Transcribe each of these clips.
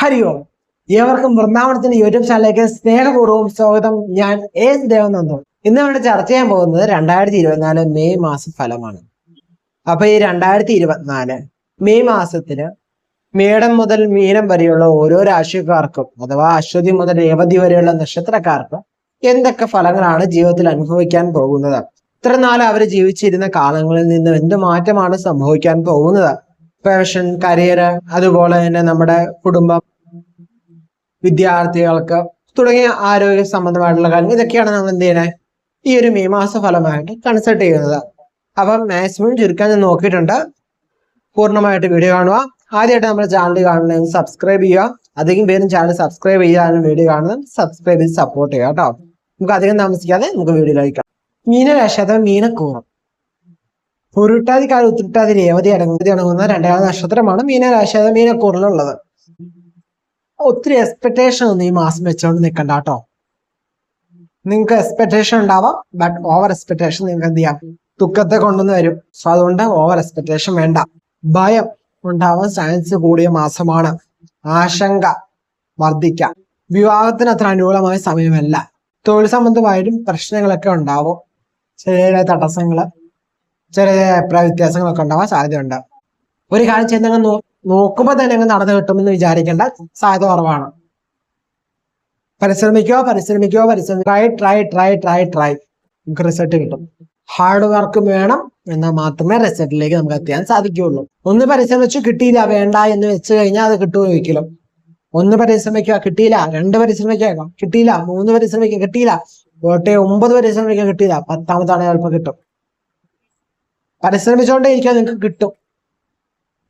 ഹരി ഓം. ഏവർക്കും വൃന്ദാവനത്തിന്റെ യൂട്യൂബ് ചാനലിലേക്ക് സ്നേഹപൂർവം സ്വാഗതം. ഞാൻ എസ് ദേവനന്ദു. ഇന്ന് ഇവിടെ ചർച്ച ചെയ്യാൻ പോകുന്നത് രണ്ടായിരത്തി ഇരുപത്തിനാല് മെയ് മാസ ഫലമാണ്. അപ്പൊ ഈ രണ്ടായിരത്തി ഇരുപത്തിനാല് മെയ് മാസത്തിൽ മേടം മുതൽ മീനം വരെയുള്ള ഓരോ രാശിക്കാർക്കും അഥവാ അശ്വതി മുതൽ രേവതി വരെയുള്ള നക്ഷത്രക്കാർക്കും എന്തൊക്കെ ഫലങ്ങളാണ് ജീവിതത്തിൽ അനുഭവിക്കാൻ പോകുന്നത്? ഇത്ര നാൾ അവർ ജീവിച്ചിരുന്ന കാലങ്ങളിൽ നിന്ന് എന്ത് മാറ്റമാണ് സംഭവിക്കാൻ പോകുന്നത്? പാഷൻ കരിയർ അതുപോലെ തന്നെ നമ്മുടെ കുടുംബം വിദ്യാർത്ഥികൾക്ക് തുടങ്ങിയ ആരോഗ്യ സംബന്ധമായിട്ടുള്ള കാര്യങ്ങൾ. ഇതൊക്കെയാണ് നമ്മൾ എന്ത് ചെയ്യുന്നത്? ഈ ഒരു മെയ് മാസ ഫലമായിട്ട് കൺസൾട്ട് ചെയ്യുന്നത്. അപ്പം മാക്സിമം ചുരുക്കാൻ ഞാൻ നോക്കിയിട്ടുണ്ട്. പൂർണമായിട്ട് വീഡിയോ കാണുക. ആദ്യമായിട്ട് നമ്മുടെ ചാനൽ കാണണമെങ്കിൽ സബ്സ്ക്രൈബ് ചെയ്യുക. അധികം പേരും ചാനൽ സബ്സ്ക്രൈബ് ചെയ്യാനും വീഡിയോ കാണുന്നത് സബ്സ്ക്രൈബ് ചെയ്ത് സപ്പോർട്ട് ചെയ്യുക കേട്ടോ. നമുക്ക് അധികം താമസിക്കാതെ നമുക്ക് വീഡിയോ ലൈക്കാം മീനരാശി അഥവാ മീനക്കൂറും. ഉരുട്ടാതിക്കാലം ഉത്തിട്ടാതി രേവതി അടങ്ങുതി അടങ്ങുന്ന രണ്ടാമത് നക്ഷത്രമാണ് മീനരാശി മീനക്കൂറിലുള്ളത് ഒത്തിരി എക്സ്പെക്ടേഷൻ ഒന്നും ഈ മാസം വെച്ചോണ്ട് നിൽക്കണ്ട കേട്ടോ. നിങ്ങൾക്ക് എക്സ്പെക്ടേഷൻ ഉണ്ടാവാം ബട്ട് ഓവർ എക്സ്പെക്ടേഷൻ നിങ്ങൾക്ക് എന്ത് ചെയ്യാം? ദുഃഖത്തെ കൊണ്ടുവന്ന് വരും. സോ അതുകൊണ്ട് ഓവർ എക്സ്പെക്ടേഷൻ വേണ്ട. ഭയം ഉണ്ടാവാൻ സയൻസ് കൂടിയ മാസമാണ്. ആശങ്ക വർദ്ധിക്കാം. വിവാഹത്തിന് അത്ര അനുകൂലമായ സമയമല്ല. തൊഴിൽ സംബന്ധമായിട്ടും പ്രശ്നങ്ങളൊക്കെ ഉണ്ടാവും. ചെറിയ തടസ്സങ്ങൾ. ചെറിയ അഭിപ്രായ വ്യത്യാസങ്ങളൊക്കെ ഉണ്ടാവാൻ സാധ്യതയുണ്ട്. ഒരു കാര്യം ചെയ്യുന്ന നോക്കുമ്പോൾ തന്നെ അങ്ങ് നടന്നു കിട്ടുമെന്ന് വിചാരിക്കേണ്ട സാധ്യത കുറവാണ്. പരിശ്രമിക്കുക പരിശ്രമിക്കുക പരിശ്രമി try try try try try നമുക്ക് റിസൾട്ട് കിട്ടും. ഹാർഡ് വർക്ക് വേണം എന്നാൽ മാത്രമേ റിസൾട്ടിലേക്ക് നമുക്ക് എത്താൻ സാധിക്കുകയുള്ളൂ. ഒന്ന് പരിശ്രമിച്ചു കിട്ടിയില്ല വേണ്ട എന്ന് വെച്ച് കഴിഞ്ഞാൽ അത് കിട്ടുമോ ഒന്ന് പരിശ്രമിക്കുക കിട്ടിയില്ല രണ്ട് പരിശ്രമിക്കുക കിട്ടിയില്ല മൂന്ന് പരിശ്രമിക്കുക കിട്ടിയില്ല കോട്ടെ ഒമ്പത് പരിശ്രമിക്കുക കിട്ടിയില്ല പത്താമതാണ് ചിലപ്പോൾ കിട്ടും. പരിശ്രമിച്ചുകൊണ്ടേ ഇരിക്കാൻ നിങ്ങൾക്ക് കിട്ടും.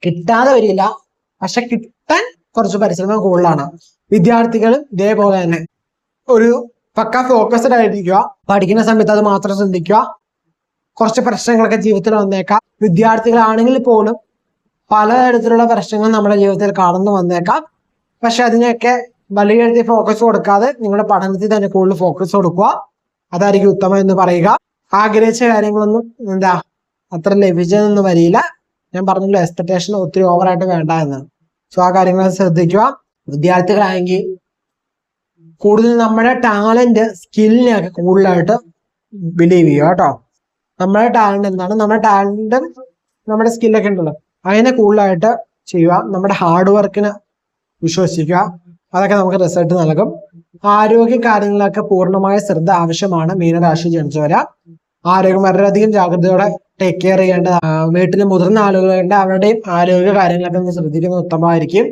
കിട്ടാതെ വരില്ല. പക്ഷെ കിട്ടാൻ കുറച്ച് പരിശ്രമം കൂടുതലാണ്. വിദ്യാർത്ഥികളും ഇതേപോലെ തന്നെ ഒരു പക്ക ഫോക്കസ്ഡ് ആയിരിക്കുക പഠിക്കുന്ന സമയത്ത് അത് മാത്രം ശ്രദ്ധിക്കുക കുറച്ച് പ്രശ്നങ്ങളൊക്കെ ജീവിതത്തിൽ വന്നേക്കാം. വിദ്യാർത്ഥികളാണെങ്കിൽ പോലും പലതരത്തിലുള്ള പ്രശ്നങ്ങൾ നമ്മുടെ ജീവിതത്തിൽ കടന്നു വന്നേക്കാം. പക്ഷെ അതിനെയൊക്കെ വലിയ എഴുതി ഫോക്കസ് കൊടുക്കാതെ നിങ്ങളുടെ പഠനത്തിൽ തന്നെ കൂടുതൽ ഫോക്കസ് കൊടുക്കുക. അതായിരിക്കും ഉത്തമം എന്ന് പറയുക. ആഗ്രഹിച്ച കാര്യങ്ങളൊന്നും എന്താ അത്ര ലഭിച്ചതെന്ന് വരിയില്ല. ഞാൻ പറഞ്ഞല്ലോ എക്സ്പെക്ടേഷൻ ഒത്തിരി ഓവറായിട്ട് വേണ്ട എന്ന്. സോ ആ കാര്യങ്ങൾ ശ്രദ്ധിക്കുക. വിദ്യാർത്ഥികളാണെങ്കിൽ കൂടുതൽ നമ്മുടെ ടാലന്റ് സ്കില്ലിനെയൊക്കെ കൂടുതലായിട്ട് ബിലീവ് ചെയ്യുക കേട്ടോ. നമ്മുടെ ടാലന്റ് എന്താണ്? നമ്മുടെ ടാലന്റും നമ്മുടെ സ്കില്ലൊക്കെ ഉണ്ടല്ലോ. അതിനെ കൂടുതലായിട്ട് ചെയ്യുക. നമ്മുടെ ഹാർഡ് വർക്കിന് വിശ്വസിക്കുക. അതൊക്കെ നമുക്ക് റിസൾട്ട് നൽകും. ആരോഗ്യ കാര്യങ്ങളിലൊക്കെ പൂർണമായ ശ്രദ്ധ ആവശ്യമാണ്. മീനരാശി ജനിച്ചവരാ. ആരോഗ്യം വളരെയധികം ജാഗ്രതയോടെ ടേക്ക് കെയർ ചെയ്യേണ്ട വീട്ടിൽ മുതിർന്ന ആളുകളുണ്ട് അവരുടെയും ആരോഗ്യ കാര്യങ്ങളൊക്കെ നിങ്ങൾ ശ്രദ്ധിക്കുന്നത് ഉത്തമമായിരിക്കും.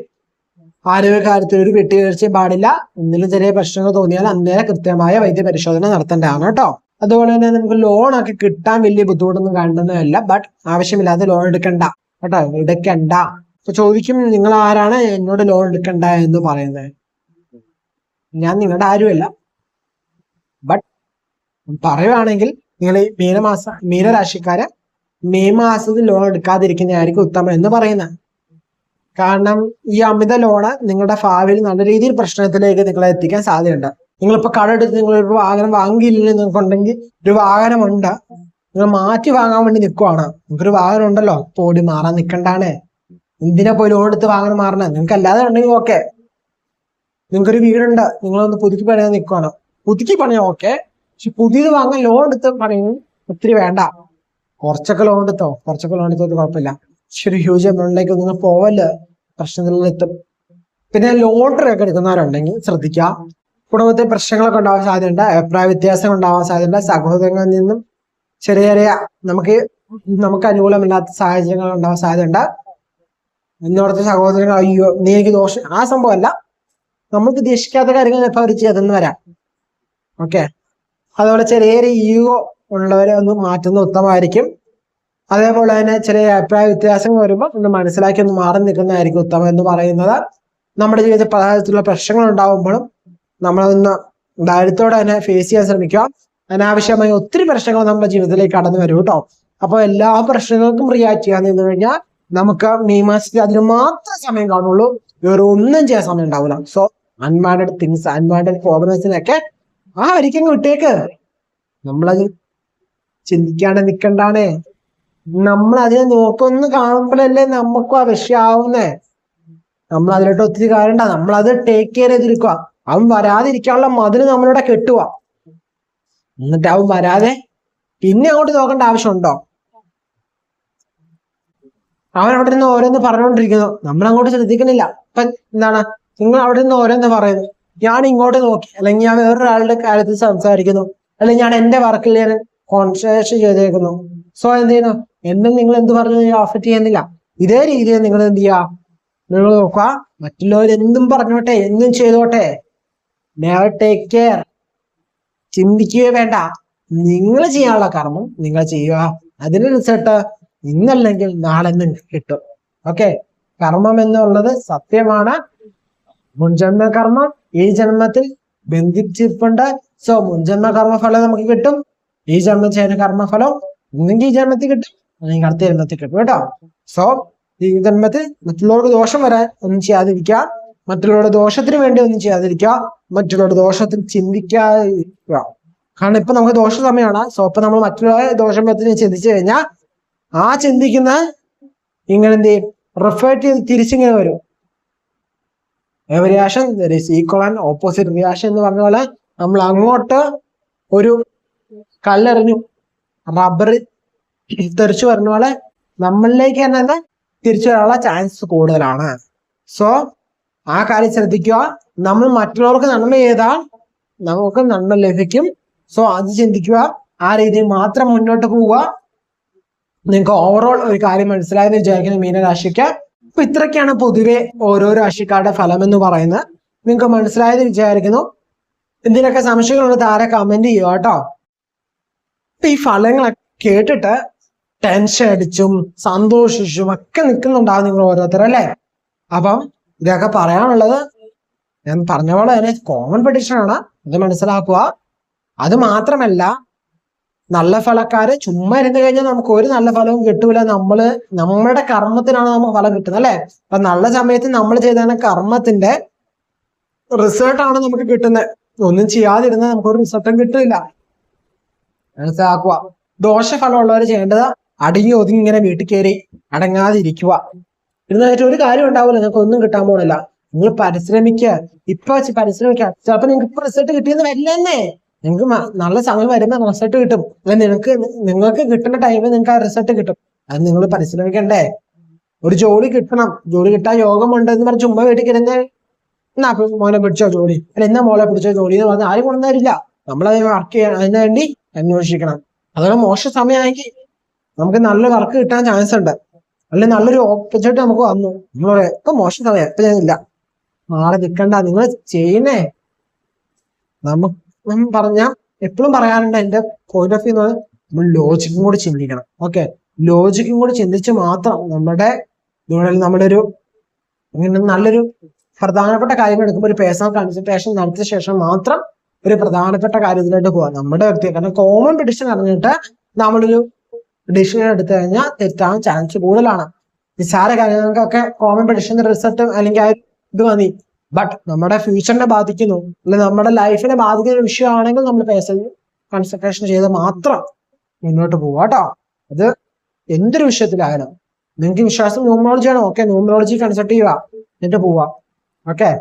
ആരോഗ്യ കാര്യത്തിൽ ഒരു വിട്ടുവീഴ്ചയും പാടില്ല. എന്തെങ്കിലും ചെറിയ പ്രശ്നങ്ങൾ തോന്നിയാൽ അന്നേരം കൃത്യമായ വൈദ്യ പരിശോധന നടത്തേണ്ടതാണ് കേട്ടോ. അതുപോലെ തന്നെ നമുക്ക് ലോൺ ഒക്കെ കിട്ടാൻ വലിയ ബുദ്ധിമുട്ടൊന്നും കണ്ടെന്നല്ല ബട്ട് ആവശ്യമില്ലാതെ ലോൺ എടുക്കണ്ട കേട്ടോ. എടുക്കണ്ട. അപ്പൊ ചോദിക്കും നിങ്ങൾ ആരാണ്? എന്നോട് ലോൺ എടുക്കണ്ട എന്ന് പറയുന്നത്. ഞാൻ നിങ്ങളുടെ ആരുമല്ല. ബട്ട് പറയുവാണെങ്കിൽ നിങ്ങൾ ഈ മീനമാസ മീനരാശിക്കാര് മെയ് മാസത്തിൽ ലോൺ എടുക്കാതിരിക്കുന്നതായിരിക്കും ഉത്തമം എന്ന് പറയുന്നത്. കാരണം ഈ അമിത ലോണ് നിങ്ങളുടെ ഭാവിയിൽ നല്ല രീതിയിൽ പ്രശ്നത്തിലേക്ക് നിങ്ങളെ എത്തിക്കാൻ സാധ്യതയുണ്ട്. നിങ്ങളിപ്പോ എടുത്ത് നിങ്ങൾ ഒരു വാഹനം വാങ്ങിയില്ല നിങ്ങൾക്കുണ്ടെങ്കിൽ ഒരു വാഹനമുണ്ട്. നിങ്ങൾ മാറ്റി വാങ്ങാൻ വേണ്ടി നിൽക്കുവാണ് നിങ്ങൾക്കൊരു വാഹനം ഉണ്ടല്ലോ പോടി മാറാൻ നിൽക്കണ്ടാണേ എന്തിനാ പോയി ലോൺ എടുത്ത് വാങ്ങാൻ മാറണേ? നിങ്ങൾക്ക് അല്ലാതെ ഉണ്ടെങ്കിൽ ഓക്കെ നിങ്ങൾക്കൊരു വീടുണ്ട് നിങ്ങളൊന്ന് പുതുക്കി പണിയാൻ നിൽക്കുവാണ് പുതുക്കി പണിയാ ഓക്കെ പക്ഷെ പുതിയത് വാങ്ങാൻ ലോൺ എടുത്ത് പറയുന്നു. ഒത്തിരി വേണ്ട. കുറച്ചൊക്കെ ലോൺ എടുത്തോ? കുറച്ചൊക്കെ ലോൺ എടുത്തോ കുഴപ്പമില്ല. പക്ഷെ ഒരു ഹ്യൂജ് എമൗണ്ടിലേക്ക് നിങ്ങൾ പോവൽ പ്രശ്നങ്ങളിൽ എത്തും പിന്നെ ലോട്ടറി ഒക്കെ എടുക്കുന്നവരുണ്ടെങ്കിൽ ശ്രദ്ധിക്കുക. കുടുംബത്തിൽ പ്രശ്നങ്ങളൊക്കെ ഉണ്ടാവാൻ സാധ്യതയുണ്ട്. അഭിപ്രായ വ്യത്യാസം ഉണ്ടാവാൻ സാധ്യതയുണ്ട്. സഹോദരങ്ങളിൽ നിന്നും ചെറിയ ചെറിയ നമുക്ക് നമുക്ക് അനുകൂലമില്ലാത്ത സാഹചര്യങ്ങൾ ഉണ്ടാവാൻ സാധ്യതയുണ്ട്. എന്നോടത്തെ സഹോദരങ്ങൾ അയ്യോ നീ എനിക്ക് ദോഷം. ആ സംഭവമല്ല. നമ്മൾ പ്രതീക്ഷിക്കാത്ത കാര്യങ്ങൾ ചിലപ്പോൾ അവർ ചെയ്തെന്ന് വരാം. ഓക്കെ അതുപോലെ ചെറിയ ഈഗോ ഉള്ളവരെ ഒന്ന് മാറ്റുന്ന ഉത്തമമായിരിക്കും. അതേപോലെ തന്നെ ചെറിയ അഭിപ്രായ വ്യത്യാസങ്ങൾ വരുമ്പോൾ ഒന്ന് മനസ്സിലാക്കി ഒന്ന് മാറി നിൽക്കുന്നതായിരിക്കും ഉത്തമം എന്ന് പറയുന്നത്. നമ്മുടെ ജീവിതത്തിൽ പലതരത്തിലുള്ള പ്രശ്നങ്ങൾ ഉണ്ടാകുമ്പോഴും നമ്മളൊന്ന് ധൈര്യത്തോടെ തന്നെ ഫേസ് ചെയ്യാൻ ശ്രമിക്കുക. അനാവശ്യമായ ഒത്തിരി പ്രശ്നങ്ങൾ നമ്മുടെ ജീവിതത്തിലേക്ക് കടന്നു വരും കേട്ടോ. അപ്പോൾ എല്ലാ പ്രശ്നങ്ങൾക്കും റിയാക്ട് ചെയ്യാൻ നിന്ന് കഴിഞ്ഞാൽ നമുക്ക് മെയ് മാസത്തിൽ അതിന് മാത്രം സമയം കാണുള്ളൂ. വേറെ ഒന്നും ചെയ്യാൻ സമയം ഉണ്ടാവില്ല. സോ അൺവാണ്ടഡ് തിങ്സ് അൺവാണ്ടഡ് പ്രോബ്ലംസിനൊക്കെ ആ ഒരിക്കലും വിട്ടേക്ക്. നമ്മളത് ചിന്തിക്കാണ്ട് നിക്കണ്ടാണേ നമ്മൾ അതിനെ നോക്കൊന്ന് കാണുമ്പോഴല്ലേ നമുക്കും ആ വിഷയാവുന്നേ. നമ്മൾ അതിലോട്ട് ഒത്തിരി കാര്യണ്ട. നമ്മൾ അത് ടേക്ക് കെയർ ചെയ്തിരിക്കുക അവൻ വരാതിരിക്കാനുള്ള മതിന് നമ്മളിവിടെ കെട്ടുക എന്നിട്ട് അവൻ വരാതെ പിന്നെ അങ്ങോട്ട് നോക്കേണ്ട ആവശ്യമുണ്ടോ? അവൻ അവിടെ നിന്ന് ഓരോന്ന് പറഞ്ഞുകൊണ്ടിരിക്കുന്നു നമ്മൾ അങ്ങോട്ട് ശ്രദ്ധിക്കുന്നില്ല ഇപ്പൊ എന്താണ്? നിങ്ങൾ അവിടെ നിന്ന് ഓരോന്ന് പറയുന്നു. ഞാൻ ഇങ്ങോട്ട് നോക്കി. അല്ലെങ്കിൽ ഞാൻ വേറൊരാളുടെ കാര്യത്തിൽ സംസാരിക്കുന്നു. അല്ലെങ്കിൽ ഞാൻ എന്റെ വർക്കിൽ ഞാൻ കോൺസെൻട്രേഷൻ ചെയ്തേക്കുന്നു. സോ എന്ത് ചെയ്യുന്നു? എന്നും നിങ്ങൾ എന്ത് പറഞ്ഞു? അഫക്ട് ചെയ്യുന്നില്ല. ഇതേ രീതിയിൽ നിങ്ങൾ എന്ത് ചെയ്യുക? നിങ്ങൾ നോക്കുക. മറ്റുള്ളവർ എന്തും പറഞ്ഞോട്ടെ എന്തും ചെയ്തോട്ടെ. നെവർ ടേക്ക് കെയർ ചിന്തിക്കുകയോ വേണ്ട. നിങ്ങൾ ചെയ്യാനുള്ള കർമ്മം നിങ്ങൾ ചെയ്യുക. അതിന് റിസൾട്ട് ഇന്നല്ലെങ്കിൽ നാളെ നിങ്ങൾക്ക് കിട്ടും. ഓക്കെ കർമ്മം എന്നുള്ളത് സത്യമാണ്. മുൻജന്മ കർമ്മം. ഈ ജന്മത്തിൽ ബന്ധിച്ചിട്ടുണ്ട് സോ മുൻജന്മ കർമ്മഫലം നമുക്ക് കിട്ടും. ഈ ജന്മം ചെയ്യുന്ന കർമ്മഫലം ഒന്നെങ്കിൽ ഈ ജന്മത്തിൽ കിട്ടും അല്ലെങ്കിൽ അടുത്ത ജന്മത്തിൽ കിട്ടും. കേട്ടോ? സോ ഈ ജന്മത്തിൽ മറ്റുള്ളവർക്ക് ദോഷം വരാൻ ഒന്നും ചെയ്യാതിരിക്കുക. മറ്റുള്ളവരുടെ ദോഷത്തിന് വേണ്ടി ഒന്നും ചെയ്യാതിരിക്കുക. മറ്റുള്ളവരുടെ ദോഷത്തിൽ ചിന്തിക്കാതിരിക്കുക. കാരണം ഇപ്പൊ നമുക്ക് ദോഷ സമയമാണ്. സോ ഇപ്പൊ നമ്മൾ മറ്റുള്ളവരെ ദോഷം പറ്റി ചിന്തിച്ചു കഴിഞ്ഞാൽ ആ ചിന്തിക്കുന്ന ഇങ്ങനെ എന്ത് ചെയ്യും? ചെയ്ത് തിരിച്ചിങ്ങനെ വരും. Reaction equal and opposite reaction എന്ന് പറഞ്ഞ പോലെ നമ്മൾ അങ്ങോട്ട് ഒരു കല്ലെറിഞ്ഞു. റബ്ബർ തെറിച്ചു പറഞ്ഞ പോലെ നമ്മളിലേക്ക് തന്നെ എന്താ തിരിച്ചു വരാനുള്ള ചാൻസ് കൂടുതലാണ്. സോ ആ കാര്യം ശ്രദ്ധിക്കുക. നമ്മൾ മറ്റുള്ളവർക്ക് നന്മ ചെയ്താൽ നമുക്ക് നന്മ ലഭിക്കും. സോ അത് ചിന്തിക്കുക. ആ രീതിയിൽ മാത്രം മുന്നോട്ട് പോവുക. നിങ്ങൾക്ക് ഓവറോൾ ഒരു കാര്യം മനസ്സിലായെന്ന് വിചാരിക്കുന്നു. മീനരാശിക്ക്. അപ്പൊ ഇത്രയൊക്കെയാണ് പൊതുവെ ഓരോ രാശിക്കാരുടെ ഫലം എന്ന് പറയുന്നത്. നിങ്ങൾക്ക് മനസ്സിലായത് വിചാരിക്കുന്നു. എന്തിനൊക്കെ സംശയങ്ങളുണ്ട് താരെ കമന്റ് ചെയ്യുക കേട്ടോ. ഈ ഫലങ്ങളൊക്കെ കേട്ടിട്ട് ടെൻഷൻ അടിച്ചും സന്തോഷിച്ചും ഒക്കെ നിൽക്കുന്നുണ്ടാവും നിങ്ങൾ ഓരോരുത്തർ അല്ലേ? അപ്പം ഇതൊക്കെ പറയാനുള്ളത് ഞാൻ പറഞ്ഞ പോലെ തന്നെ കോമൺ പെഡിഷൻ ആണ്. ഇത് മനസ്സിലാക്കുക. അത് മാത്രമല്ല നല്ല ഫലക്കാര് ചുമ്മാ ഇരുന്ന് കഴിഞ്ഞാൽ നമുക്ക് ഒരു നല്ല ഫലവും കിട്ടൂല. നമ്മൾ നമ്മുടെ കർമ്മത്തിനാണ് നമുക്ക് ഫലം കിട്ടുന്നത് അല്ലെ? അപ്പൊ നല്ല സമയത്ത് നമ്മൾ ചെയ്ത കർമ്മത്തിന്റെ റിസൾട്ട് ആണ് നമുക്ക് കിട്ടുന്നത് ഒന്നും ചെയ്യാതിരുന്നാൽ നമുക്കൊരു റിസൾട്ടും കിട്ടില്ല. മനസ്സിലാക്കുക ദോഷഫലമുള്ളവർ ചെയ്യേണ്ടത് അടങ്ങി ഒതുങ്ങി ഇങ്ങനെ വീട്ടിൽ കയറി അടങ്ങാതിരിക്കുക. ഇരുന്നായിട്ട് ഒരു കാര്യം ഉണ്ടാവില്ല നിങ്ങൾക്ക് ഒന്നും കിട്ടാൻ പോണില്ല. നിങ്ങൾ പരിശ്രമിക്കുക. ഇപ്പൊ പരിശ്രമിക്കുക. ചിലപ്പോ നിങ്ങൾക്ക് ഇപ്പൊ റിസൾട്ട് കിട്ടിയെന്ന് വരില്ലെന്നേ. നിങ്ങൾക്ക് നല്ല സമയം വരുന്ന റിസൾട്ട് കിട്ടും. നിനക്ക് നിങ്ങൾക്ക് കിട്ടുന്ന ടൈമിൽ നിങ്ങൾക്ക് ആ റിസൾട്ട് കിട്ടും. അത് നിങ്ങൾ പരിശ്രമിക്കണ്ടേ? ഒരു ജോലി കിട്ടണം. ജോലി കിട്ടാൻ യോഗമുണ്ട് എന്ന് പറഞ്ഞ് ചുമ്മാ വീട്ടിൽ കിടന്ന് എന്നാ മോനെ പിടിച്ചോ ജോലി? അല്ല എന്നാ മോളെ പിടിച്ചോ ജോലി എന്ന് പറഞ്ഞാൽ ആരും കൊണ്ടുവരില്ല നമ്മളത് വർക്ക് ചെയ്യണം അതിന് വേണ്ടി അന്വേഷിക്കണം. അതൊരു മോശ സമയമാണെങ്കിൽ നമുക്ക് നല്ല വർക്ക് കിട്ടാൻ ചാൻസ് ഉണ്ട്. അല്ലെങ്കിൽ നല്ലൊരു ഓപ്പർച്യൂണിറ്റി നമുക്ക് വന്നു. നമ്മൾ ഇപ്പൊ മോശം സമയം ഇപ്പൊ ഞാനില്ല നാളെ നിൽക്കണ്ട നിങ്ങൾ ചെയ്യണേ നമുക്ക് പറഞ്ഞ എപ്പോഴും പറയാറുണ്ട് എന്റെ പോയിന്റ് ഓഫ് വ്യൂ നമ്മൾ ലോജിക്കും കൂടി ചിന്തിക്കണം. ഓക്കെ ലോജിക്കും കൂടി ചിന്തിച്ച് മാത്രം നമ്മുടെ നമ്മുടെ ഒരു ഇങ്ങനെ നല്ലൊരു പ്രധാനപ്പെട്ട കാര്യങ്ങൾ എടുക്കുമ്പോൾ ഒരു പേഴ്സണൽ കൺസൾട്ടേഷൻ നടത്തിയ ശേഷം മാത്രം ഒരു പ്രധാനപ്പെട്ട കാര്യത്തിലോട്ട് പോവാം. നമ്മുടെ വ്യക്തി കാരണം കോമൺ പിടിഷൻ അറിഞ്ഞിട്ട് നമ്മളൊരു ഡിസിഷൻ എടുത്തു കഴിഞ്ഞാൽ തെറ്റാൻ ചാൻസ് കൂടുതലാണ്. നിസ്സാര കാര്യങ്ങൾക്കൊക്കെ കോമൺ പിടിഷൻ റിസൾട്ട് അല്ലെങ്കിൽ ആ ഇത് മതി. ബട്ട് നമ്മുടെ ഫ്യൂച്ചറിനെ ബാധിക്കുന്നു. അല്ലെങ്കിൽ നമ്മുടെ ലൈഫിനെ ബാധിക്കുന്ന ഒരു വിഷയമാണെങ്കിൽ നമ്മൾ പേഴ്സണൽ കൺസൾട്ടേഷൻ ചെയ്ത് മാത്രം മുന്നോട്ട് പോവുക കേട്ടോ. അത് എന്തൊരു വിഷയത്തിലായാലും. നിങ്ങൾക്ക് വിശ്വാസം ന്യൂമറോളജി ആണോ. ഓക്കെ ന്യൂമറോളജി കൺസൾട്ട് ചെയ്യുക. എന്നിട്ട് പോവാ ഓക്കെ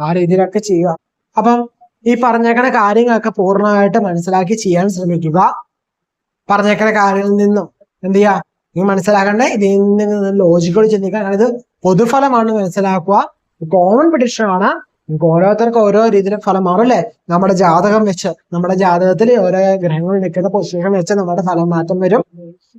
ആ രീതിയിലൊക്കെ ചെയ്യുക. അപ്പം ഈ പറഞ്ഞേക്കണ കാര്യങ്ങളൊക്കെ പൂർണമായിട്ട് മനസ്സിലാക്കി ചെയ്യാൻ ശ്രമിക്കുക. പറഞ്ഞേക്കണ കാര്യങ്ങളിൽ നിന്നും എന്ത് ചെയ്യുക? നിങ്ങൾ മനസ്സിലാക്കണ്ടേ? ഇതിൽ നിന്ന് ലോജിക്കോട് ചിന്തിക്കുക അതായത് പൊതുഫലമാണ് മനസ്സിലാക്കുക. കോമൺ ആണ് നമുക്ക് ഓരോരുത്തർക്കും ഓരോ രീതിയിലും ഫലം മാറും അല്ലേ? നമ്മുടെ ജാതകം വെച്ച് നമ്മുടെ ജാതകത്തിൽ ഓരോ ഗ്രഹങ്ങൾ നിൽക്കുന്ന പൊസിഷൻ വെച്ച് നമ്മുടെ ഫലം മാറ്റം വരും.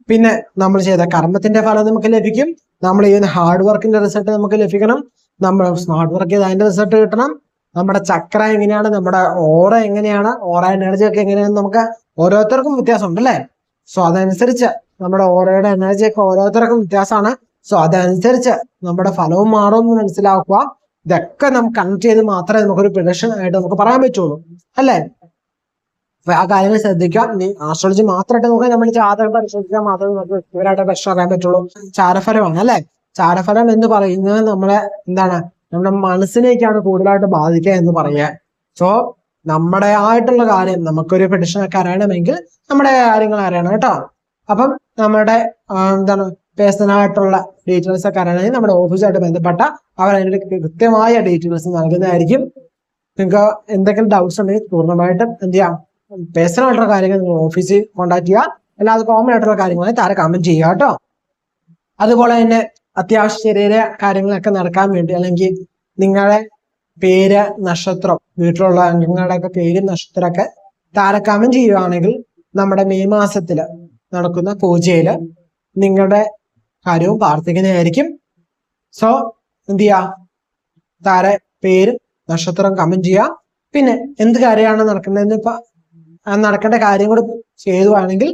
പിന്നെ നമ്മൾ ചെയ്ത കർമ്മത്തിന്റെ ഫലം നമുക്ക് ലഭിക്കും. നമ്മൾ ചെയ്യുന്ന ഹാർഡ് വർക്കിന്റെ റിസൾട്ട് നമുക്ക് ലഭിക്കണം. നമ്മൾ സ്മാർട്ട് വർക്ക് ചെയ്ത് അതിന്റെ റിസൾട്ട് കിട്ടണം. നമ്മുടെ ചക്ര എങ്ങനെയാണ് നമ്മുടെ ഓറ എങ്ങനെയാണ് ഓറ എനർജി ഒക്കെ എങ്ങനെയാണ് നമുക്ക് ഓരോരുത്തർക്കും വ്യത്യാസമുണ്ട് അല്ലേ? സോ അതനുസരിച്ച് നമ്മുടെ ഓറയുടെ എനർജി ഒക്കെ ഓരോരുത്തർക്കും വ്യത്യാസമാണ്. സോ അതനുസരിച്ച് നമ്മുടെ ഫലവും മാറും എന്ന് മനസ്സിലാക്കുക. ഇതൊക്കെ നമുക്ക് കണക്ട് ചെയ്ത് മാത്രമേ നമുക്കൊരു പ്രൊഡക്ഷൻ ആയിട്ട് നമുക്ക് പറയാൻ പറ്റുള്ളൂ. അല്ലേ? അപ്പൊ ആ കാര്യങ്ങൾ ശ്രദ്ധിക്കാം നീ ആസ്ട്രോളജി മാത്രമായിട്ട് നോക്കാൻ നമ്മൾ ജാതകം പരിശോധിക്കാൻ മാത്രമേ നമുക്ക് വ്യക്തിപരമായിട്ട് പ്രശ്നം അറിയാൻ പറ്റുള്ളൂ. ചാരഫലമാണ് അല്ലെ? ചാരഫലം എന്ന് പറയുന്നത് നമ്മളെ എന്താണ്? നമ്മുടെ മനസ്സിനേക്കാണ് കൂടുതലായിട്ട് ബാധിക്കുക എന്ന് പറയുക. സോ നമ്മുടെ ആയിട്ടുള്ള കാര്യം നമുക്കൊരു പ്രഡിഷൻ ഒക്കെ അറിയണമെങ്കിൽ നമ്മുടെ കാര്യങ്ങൾ അറിയണം കേട്ടോ. അപ്പം നമ്മുടെ എന്താണ്? പേഴ്സണൽ ആയിട്ടുള്ള ഡീറ്റെയിൽസ് ഒക്കെ അറിയണമെങ്കിൽ നമ്മുടെ ഓഫീസുമായിട്ട് ബന്ധപ്പെട്ട അവർ അതിന്റെ കൃത്യമായ ഡീറ്റെയിൽസ് നൽകുന്നതായിരിക്കും. നിങ്ങൾക്ക് എന്തെങ്കിലും ഡൗട്ട്സ് ഉണ്ടെങ്കിൽ പൂർണമായിട്ടും എന്ത് ചെയ്യാം? പേഴ്സണൽ ആയിട്ടുള്ള കാര്യങ്ങൾ നിങ്ങൾ ഓഫീസിൽ കോൺടാക്ട് ചെയ്യുക. അല്ലാതെ കോമൺ ആയിട്ടുള്ള കാര്യങ്ങൾ താരെ കമന്റ് ചെയ്യുക കേട്ടോ. അതുപോലെ തന്നെ അത്യാവശ്യ ചെറിയ കാര്യങ്ങളൊക്കെ നടക്കാൻ വേണ്ടി അല്ലെങ്കിൽ നിങ്ങളെ പേര് നക്ഷത്രം വീട്ടിലുള്ള അംഗങ്ങളുടെ ഒക്കെ പേര് നക്ഷത്രമൊക്കെ താരെ കമന്റ് ചെയ്യുകയാണെങ്കിൽ നമ്മുടെ മെയ് മാസത്തിൽ നടക്കുന്ന പൂജയിൽ നിങ്ങളുടെ കാര്യവും പ്രാർത്ഥിക്കുന്നതായിരിക്കും. സോ എന്ത് ചെയ്യാ? താരെ പേര് നക്ഷത്രം കമന്റ് ചെയ്യുക പിന്നെ എന്ത് കാര്യമാണ് നടക്കേണ്ടതെന്ന് ഇപ്പൊ നടക്കേണ്ട കാര്യം കൂടി ചെയ്തുവാണെങ്കിൽ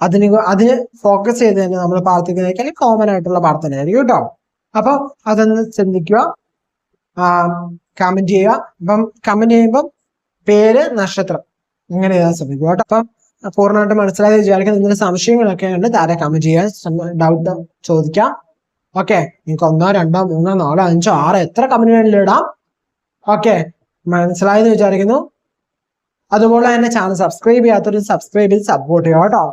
അതിന് അതിന് ഫോക്കസ് ചെയ്ത് തന്നെ നമ്മൾ പ്രാർത്ഥിക്കുന്നതായിരിക്കും. അല്ലെങ്കിൽ കോമൺ ആയിട്ടുള്ള പ്രാർത്ഥന ആയിരിക്കും കേട്ടോ. അപ്പൊ അതൊന്ന് ചിന്തിക്കുക കമന്റ് ചെയ്യുക. അപ്പം കമന്റ് ചെയ്യുമ്പം പേര് നക്ഷത്രം. ഇങ്ങനെ എഴുതാൻ ശ്രമിക്കുക കേട്ടോ. അപ്പം പൂർണമായിട്ട് മനസ്സിലായി വിചാരിക്കുന്ന. എന്തെങ്കിലും സംശയങ്ങളൊക്കെ ഉണ്ട് താരെ കമന്റ് ചെയ്യാൻ ഡൗട്ട് ചോദിക്കാം ഓക്കെ നിങ്ങൾക്ക് ഒന്നോ രണ്ടോ മൂന്നോ നാലോ അഞ്ചോ ആറോ എത്ര കമന്റ് വേണമെങ്കിലും ഇടാം. ഓക്കെ മനസ്സിലായെന്ന് വിചാരിക്കുന്നു. അതുപോലെ തന്നെ ചാനൽ സബ്സ്ക്രൈബ് ചെയ്യാത്തവരും സബ്സ്ക്രൈബ് ചെയ്ത് സപ്പോർട്ട് ചെയ്യാം കേട്ടോ.